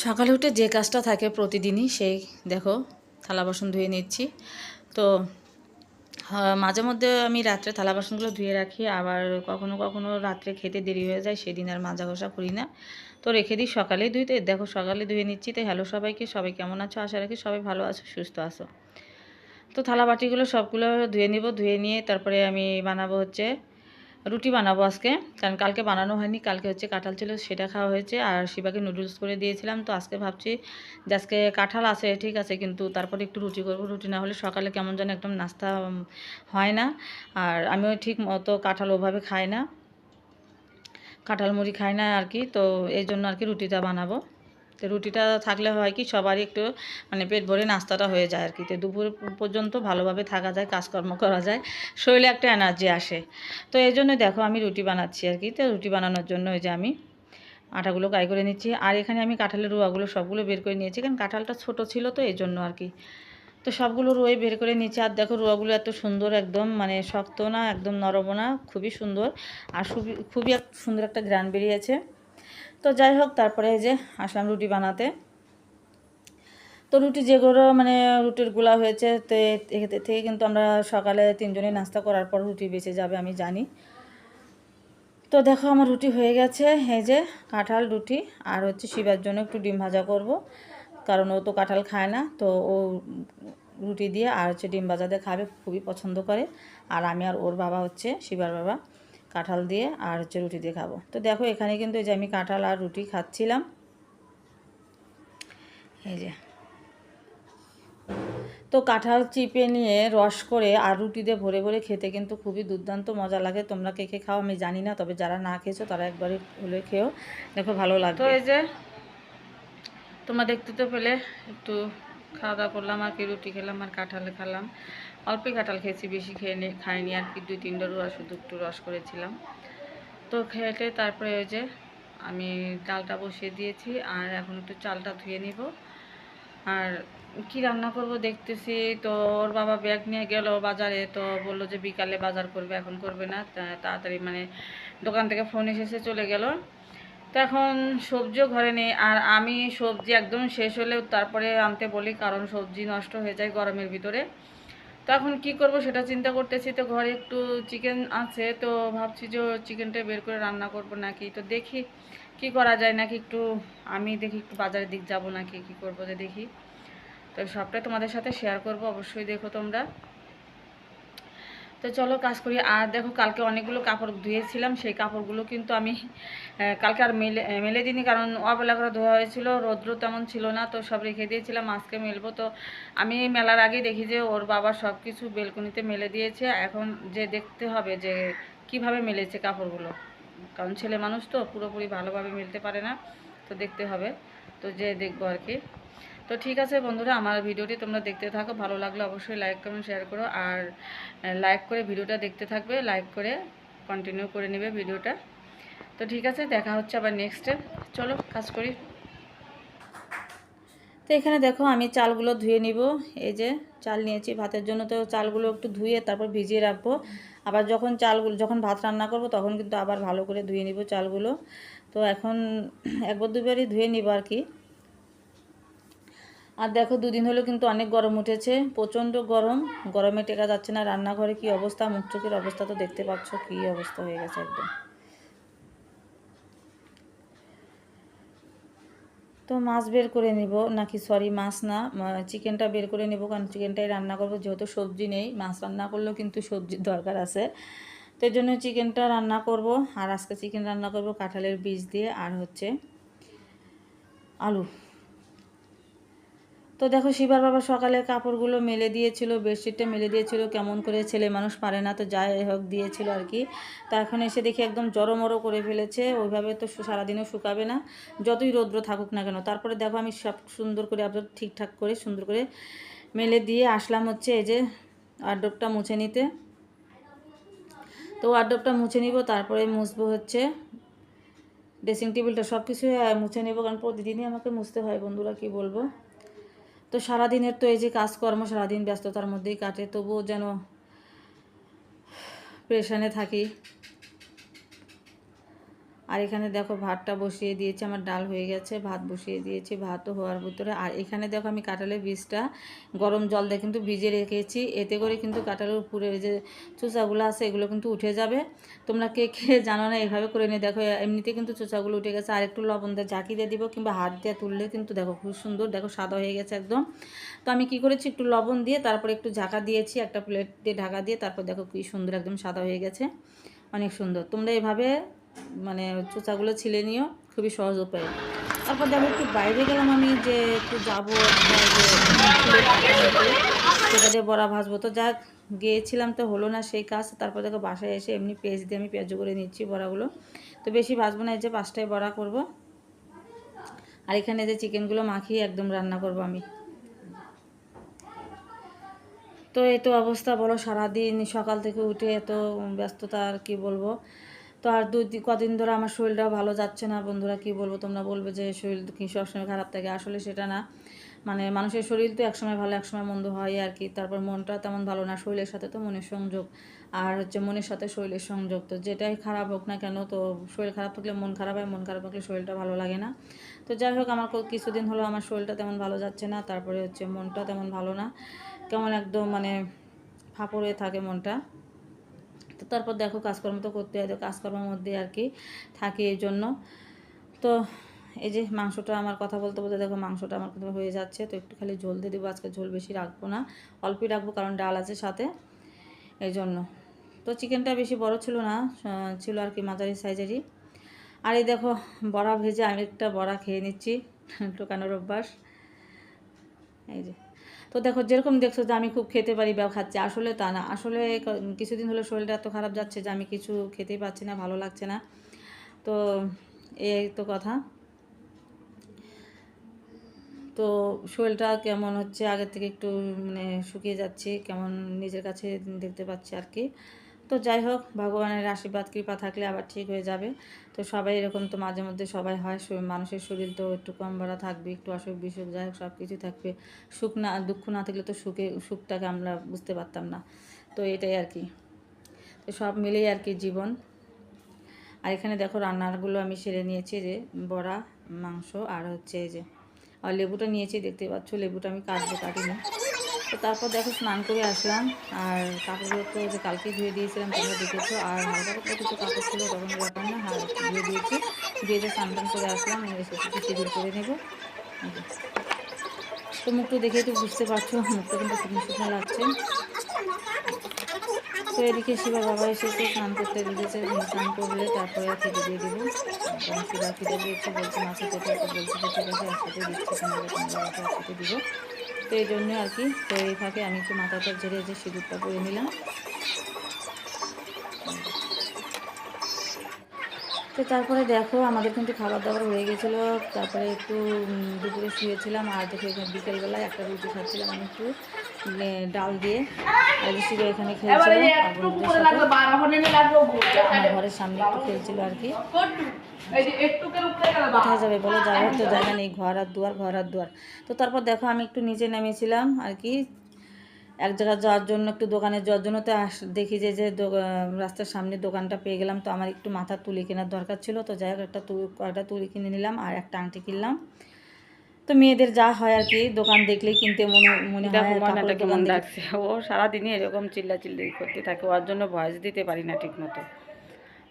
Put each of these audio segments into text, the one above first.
সকালে উঠে যে কাজটা থাকে প্রতিদিনই সেই দেখো থালা বাসন ধুয়ে নিচ্ছি। তো মাঝে মধ্যে আমি রাত্রে থালা বাসনগুলো ধুয়ে রাখি, আবার কখনো কখনো রাত্রে খেতে দেরি হয়ে যায়, সেদিন আর মাজা ঘষা করি না। তো রেখে দিই সকালেই ধুইতে দেখো সকালে ধুয়ে নিচ্ছি, তো হ্যালো সবাইকে, সবাই কেমন আছো? আশা রাখি সবাই ভালো আছো, সুস্থ আছো। তো থালা বাটিগুলো সবগুলো ধুয়ে নিব, ধুয়ে নিয়ে তারপরে আমি বানাবো হচ্ছে রুটি বানাবো আজকে। কারণ কালকে বানানো হয়নি, কালকে হচ্ছে কাঁঠাল ছিল, সেটা খাওয়া হয়েছে। আর শিবাকে নুডলস করে দিয়েছিলাম, তো আজকে ভাবছি যে আজকে কাঁঠাল আছে, ঠিক আছে, কিন্তু তারপরে একটু রুটি করব। রুটি না হলে সকালে কেমন যেন একদম নাস্তা হয় না। আর আমিও ঠিক মতো কাঁঠাল ওভাবে খাই না। কাঁঠাল মুড়ি খাই না আর কি, তো এই জন্য আর কি রুটিটা বানাবো। তো রুটিটা থাকলে হয় কি সবারই একটু মানে পেট ভরে নাস্তাটা হয়ে যায় আর কি। তো দুপুর পর্যন্ত ভালোভাবে থাকা যায়, কাজকর্ম করা যায়, শরীরে একটা এনার্জি আসে। তো এই জন্য দেখো আমি রুটি বানাচ্ছি আর কি। তো রুটি বানানোর জন্য ওই যে আমি আটাগুলো গায়ে করে নিচ্ছি। আর এখানে আমি কাঁঠালের রুয়াগুলো সবগুলো বের করে নিয়েছি। কারণ কাঁঠালটা ছোট ছিল তো এই জন্য আর কি। তো সবগুলো রুয়ে বের করে নিচ্ছি। আর দেখো রুয়াগুলো এত সুন্দর একদম মানে শক্ত না, একদম নরম না, খুবই সুন্দর। আর খুবই খুবই সুন্দর একটা গ্রান বেরিয়েছে। তো যাই হোক, তারপরে এই যে আসলাম রুটি বানাতে। তো রুটি যেগুলো মানে রুটিরগুলা হয়েছে, তো এ, থেকে কিন্তু আমরা সকালে তিনজনে নাস্তা করার পর রুটি বেঁচে যাবে, আমি জানি। তো দেখো আমার রুটি হয়ে গেছে, এই যে কাঁঠাল রুটি, আর হচ্ছে শিবার জন্য একটু ডিম ভাজা করব। কারণ ও তো কাঁঠাল খায় না, তো ও রুটি দিয়ে আর হচ্ছে ডিম ভাজা দিয়ে খাবে, খুবই পছন্দ করে। আর আমি আর ওর বাবা হচ্ছে শিবার বাবা। কাঁঠাল দিয়ে আর হচ্ছে রুটি দিয়ে খাব। তো দেখো এখানে কিন্তু এই যে আমি কাঁঠাল আর রুটি খাচ্ছিলাম। এই যে। তো কাঁঠাল চিপে নিয়ে রস করে আর রুটি দিয়ে ভরে ভরে খেতে কিন্তু খুবই দুর্দান্ত মজা লাগে। তোমরা কে কে খাও আমি জানি না, তবে যারা না খেয়েছো তারা একবারই হলে খেও দেখো ভালো লাগে তো এই যে তোমরা দেখতে তো পেলে, একটু খাওয়া দাওয়া করলাম আর কি, রুটি খেলাম আর কাঁঠাল খেলাম। অল্পই কাঁঠাল খেয়েছি, বেশি খেয়ে খাইনি, আর কি দুই তিনটা রুয়া শুধু একটু রস করেছিলাম। তো খেয়ে তারপরে ওই যে আমি ডালটা বসিয়ে দিয়েছি, আর এখন একটু চালটা ধুয়ে নিব। আর কি রান্না করব দেখতেছি, তো ওর বাবা ব্যাগ নিয়ে গেল বাজারে, তো বলল যে বিকালে বাজার করবে, এখন করবে না তাড়াতাড়ি মানে দোকান থেকে ফোন এসেছে, চলে গেল। তো এখন সবজিও ঘরে নেই, আর আমি সবজি একদম শেষ হলেও তারপরে আনতে বলি, কারণ সবজি নষ্ট হয়ে যায় গরমের ভিতরে। তো এখন কী করব সেটা চিন্তা করতেছি। তো ঘরে একটু চিকেন আছে, তো ভাবছি যে চিকেনটা বের করে রান্না করব নাকি? তো দেখি কি করা যায় নাকি একটু, আমি দেখি একটু বাজারের দিক যাব নাকি, কি করব যে দেখি। তো সবটাই তোমাদের সাথে শেয়ার করব, অবশ্যই দেখো তোমরা। তো চলো কাজ করি। আর দেখো, কালকে অনেকগুলো কাপড় ধুয়েছিলাম, সেই কাপড়গুলো কিন্তু আমি কালকে আর মেলে মেলে দিইনি কারণ অবেলা করে ধোয়া হয়েছিল, রৌদ্র তেমন ছিল না, তো সব রেখে দিয়েছিলাম, আজকে মেলবো। তো আমি মেলার আগে দেখি যে ওর বাবা সব কিছু বেলকনিতে মেলে দিয়েছে। এখন যে দেখতে হবে যে কীভাবে মেলেছে কাপড়গুলো। কারণ ছেলে মানুষ তো, পুরোপুরি ভালোভাবে মেলতে পারে না, তো দেখতে হবে। তো যে দেখব আর কি। তো ঠিক আছে বন্ধুরা, আমার ভিডিওটি তোমরা দেখতে থাকো, ভালো লাগলে অবশ্যই লাইক কমেন্ট শেয়ার করো আর লাইক করে ভিডিওটা দেখতে থাকবে লাইক করে কন্টিনিউ করে নেবে ভিডিওটা। তো ঠিক আছে, দেখা হচ্ছে আবার নেক্সটে চলো, কাজ করি। তো এখানে দেখো, আমি চালগুলো ধুয়ে নিব। এই যে চাল নিয়েছি, ভাতের জন্য তো চালগুলো একটু ধুয়ে তারপর ভিজিয়ে রাখব। আবার যখন চালগুলো, যখন ভাত রান্না করব, তখন কিন্তু আবার ভালো করে ধুয়ে নিব চালগুলো। তো এখন একবার দুবারই ধুয়ে নিব আর কি। আর দেখো দুদিন হলো কিন্তু অনেক গরম উঠেছে, প্রচণ্ড গরম। গরমে টেকা যাচ্ছে না রান্নাঘরে কি অবস্থা, মুখ চোখের অবস্থা তো দেখতে পাচ্ছ কি অবস্থা হয়ে গেছে একদম। তো মাছ বের করে নিব, নাকি সরি মাছ না চিকেনটা বের করে নিব, কারণ চিকেনটাই রান্না করব, যেহেতু সবজি নেই, মাছ রান্না করলেও কিন্তু সবজির দরকার আছে। তো এই জন্য চিকেনটা রান্না করব, আর আজকে চিকেন রান্না করব কাঁঠালের বীজ দিয়ে, আর হচ্ছে আলু। তো দেখো শিবার বাবা সকালে কাপড়গুলো মেলে দিয়েছিল, বেডশিটটা মেলে দিয়েছিল, কেমন করে ছেলে মানুষ পারে না, তো যাই হোক দিয়েছিল আর কি। তা এখন এসে দেখি একদম জড়মড়ো করে ফেলেছে, ওইভাবে তো সারাদিনও শুকাবে না, যতই রৌদ্র থাকুক না কেন। তারপরে দেখো আমি সব সুন্দর করে আপনার ঠিকঠাক করে, সুন্দর করে মেলে দিয়ে আসলাম হচ্ছে এই যে আড্ডবটা মুছে নিতে। তো আড্ডবটা মুছে নিব, তারপরে মুছবো হচ্ছে ড্রেসিং টেবিলটা সব কিছু মুছে নেব, কারণ প্রতিদিনই আমাকে মুছতে হয় বন্ধুরা, কি বলব? তো সারাদিনের তো এই যে কাজকর্ম সারাদিন ব্যস্ততার মধ্যেই কাটে তবুও যেন প্রেশানে থাকি। আর এখানে দেখো ভাতটা বসিয়ে দিয়েছি, আমার ডাল হয়ে গেছে, ভাত বসিয়ে দিয়েছি, ভাতও হওয়ার ভিতরে। আর এখানে দেখো আমি কাঁঠালের বীজটা গরম জল দিয়ে কিন্তু ভিজে রেখেছি, এতে করে কিন্তু কাঁঠালের উপরে যে চোচাগুলো আছে, এগুলো কিন্তু উঠে যাবে। তোমরা কে কে জানো না, এভাবে করে নিয়ে দেখো, এমনিতে কিন্তু চোচাগুলো উঠে গেছে। আর একটু লবণ দিয়ে ঝাঁকি দিয়ে দিব কিংবা হাত দিয়ে তুললে কিন্তু দেখো খুব সুন্দর, দেখো সাদা হয়ে গেছে একদম। তো আমি কি করেছি, একটু লবণ দিয়ে তারপরে একটু ঝাঁকা দিয়েছি, একটা প্লেট দিয়ে ঢাকা দিয়ে তারপর দেখো কি সুন্দর একদম সাদা হয়ে গেছে, অনেক সুন্দর। তোমরা এভাবে মানে চোচাগুলো ছিলে নিও, খুবই সহজ উপায়। তারপর দেখো একটু বাইরে গেলাম আমি যে একটু যাব সেটা দিয়ে বড়া ভাজবো। তো যাক গিয়েছিলাম তো হলো না সেই কাজ, তারপর দেখো বাসায় এসে এমনি পেঁয়াজ দিয়ে আমি পেঁয়াজ করে নিচ্ছি বড়াগুলো। তো বেশি ভাজবো না, এই যে পাঁচটায় বড়া করব। আর এখানে যে চিকেনগুলো মাখিয়ে একদম রান্না করব আমি। তো এই তো অবস্থা বলো সারাদিন, সকাল থেকে উঠে এত ব্যস্ততা আর কি বলব? তো আর দুই কদিন ধরে আমার শরীরটাও ভালো যাচ্ছে না। বন্ধুরা, কি বলব? তোমরা বলবে যে শরীর কি সবসময় খারাপ থাকে। আসলে সেটা না। মানে মানুষের শরীর তো একসময় ভালো, একসময় মন্দ হয় আর কি। তারপর মনটা তেমন ভালো না। শরীরের সাথে তো মনের সংযোগ। আর হচ্ছে মনের সাথে শরীরের সংযোগ। তো যেটাই খারাপ হোক না কেন, তো শরীর খারাপ থাকলে মন খারাপ হয়, মন খারাপ থাকলে শরীরটা ভালো লাগে না। তো যাই হোক, আমার কিছুদিন হলো আমার শরীরটা তেমন ভালো যাচ্ছে না। তারপরে হচ্ছে মনটা তেমন ভালো না। কেমন একদম মানে ফাঁপড়ে থাকে মনটা। তারপর দেখো কাজকর্ম তো করতে হয় কাজকর্মের মধ্যে আর কি থাকি এই জন্য। তো এই যে মাংসটা আমার কথা বলতে বলতে দেখো মাংসটা আমার কিন্তু হয়ে যাচ্ছে, তো একটু খালি ঝোল দিয়ে দেবো, আজকে ঝোল বেশি রাখব না, অল্পই রাখব কারণ ডাল আছে সাথে, এই জন্য। তো চিকেনটা বেশি বড় ছিল না ছিল আর কি মাঝারি সাইজেরই। আর এই দেখো বড়া ভেজে আমি একটা বড়া খেয়ে নিচ্ছি টোকানোর অভ্যাস এই যে। তো দেখো, যেরকম দেখছ যে আমি খুব খেতে পারি বা খাচ্ছি। আসলে তা না। আসলে কিছুদিন হলো শরীরটা এত খারাপ যাচ্ছে যে আমি কিছু খেতেই পাচ্ছি না, ভালো লাগছে না। তো এই তো কথা। তো শরীরটা কেমন হচ্ছে? আগের থেকে একটু মানে শুকিয়ে যাচ্ছে, কেমন নিজের কাছে দেখতে পাচ্ছি আর কি। তো যাই হোক, ভগবানের আশীর্বাদ, কৃপা থাকলে আবার ঠিক হয়ে যাবে। তো সবাই এরকম তো মাঝে মধ্যে সবাই হয় মানুষের শরীর তো একটু কম ভরা থাকবে, একটু অসুখ বিসুখ যাই হোক, সব কিছু থাকবে। সুখ না, দুঃখ না থাকলে তো সুখে, সুখটাকে আমরা বুঝতে পারতাম না। তো এটাই আর কি। তো সব মিলেই আর কি জীবন। আর এখানে দেখো রান্নাগুলো আমি সেরে নিয়েছি যে বড়া, মাংস আর হচ্ছে এই যে, আর লেবুটা নিয়েছি, দেখতে পাচ্ছ লেবুটা আমি কাটবো কাটিনি তো তারপর দেখো স্নান করে আসলাম, আর কাপড়গুলো তো যে কালকে ধুয়ে দিয়েছিলাম, তোমরা দেখেছ, আর হালকা পাতলা কিছু কাপড় ছিল তখন ব্যাপার না ধুয়ে দিয়েছি। দিয়ে যে স্নান টান করে আসলাম এসে একটু সিঁদুর করে নেব। তো মুখটা দেখে তো বুঝতে পারছ, মুখটা কিন্তু শুকনো শুকনো লাগছে। তো এদিকে শিবা বাবা এসেছে স্নান করতে দিয়েছে স্নান করলে তারপরে খেতে দিয়ে দেবো। শিবা খেতে দিয়েছে বলছে মাছে কোথায় তো বলছে আছে একসাথে দিচ্ছে, তোমাদের একসাথে দিব। তো এই জন্য আর কি তো এই ফাঁকে আমি একটু মাথাটা ঝেড়ে যে সিঁদুরটা পরে নিলাম। তো তারপরে দেখো আমাদের কিন্তু খাবার দাবার হয়ে গেছিল। তারপরে একটু দুপুরে শুয়েছিলাম আর দেখো এখানে বিকেলবেলায় একটা রুটি খাচ্ছিলাম আমি একটু ডাল দিয়ে। আর শিবা এখানে খেলছিল আমার ঘরের সামনে একটু খেলছিল আর কি। কোথায় যাবে বলো? যাওয়ার তো জায়গা নেই ঘর আর দুয়ার ঘর আর দুয়ার। তো তারপর দেখো আমি একটু নিচে নেমেছিলাম আর কি। এক জায়গায় যাওয়ার জন্য একটু দোকানে যাওয়ার জন্য তো আস দেখি যে যে রাস্তার সামনে দোকানটা পেয়ে গেলাম। তো আমার একটু মাথার তুলি কেনার দরকার ছিল। তো যাই হোক একটা তুলি কয়টা তুলি কিনে নিলাম আর একটা আংটি কিনলাম। তো মেয়েদের যা হয় আর কি দোকান দেখলেই কিনতে মনে মনে হয় ডাকছে ও সারাদিনই এরকম চিল্লা চিল্লি করতে থাকে। ওর জন্য ভয়েস দিতে পারি না ঠিক মতো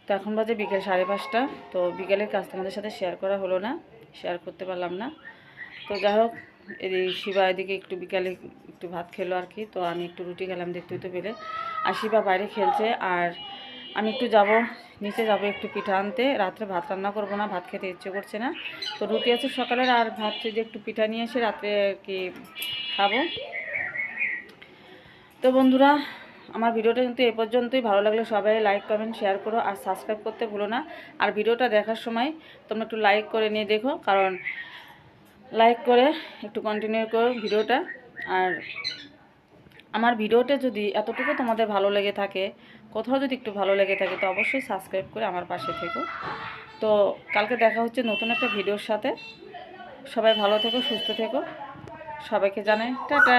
তো এখন বাজে বিকেল সাড়ে পাঁচটা। তো বিকেলের কাজ তোমাদের সাথে শেয়ার করা হলো না শেয়ার করতে পারলাম না। তো যাই হোক এই শিবা এদিকে একটু বিকালে একটু ভাত খেলো আর কি। তো আমি একটু রুটি খেলাম দেখতে তো পেলে। আর শিবা বাইরে খেলছে আর আমি একটু যাব, নিচে যাব একটু পিঠা আনতে। রাত্রে ভাত রান্না করব না, ভাত খেতে ইচ্ছে করছে না। তো রুটি আছে সকালের আর ভাত যে একটু পিঠা নিয়ে এসে রাত্রে আর কি খাব। তো বন্ধুরা, আমার ভিডিওটা কিন্তু এ পর্যন্তই। ভালো লাগলে সবাই লাইক কমেন্ট শেয়ার করো আর সাবস্ক্রাইব করতে ভুলো না। আর ভিডিওটা দেখার সময় তোমরা একটু লাইক করে নিয়ে দেখো। কারণ লাইক করে, একটু কন্টিনিউ করো ভিডিওটা। আর আমার ভিডিওটা যদি এতটুকু তোমাদের ভালো লেগে থাকে, কোথাও যদি একটু ভালো লেগে থাকে, তো অবশ্যই সাবস্ক্রাইব করে আমার পাশে থেকো। তো কালকে দেখা হচ্ছে নতুন একটা ভিডিওর সাথে। সবাই ভালো থেকো, সুস্থ থেকো। সবাইকে জানাই, টাটা।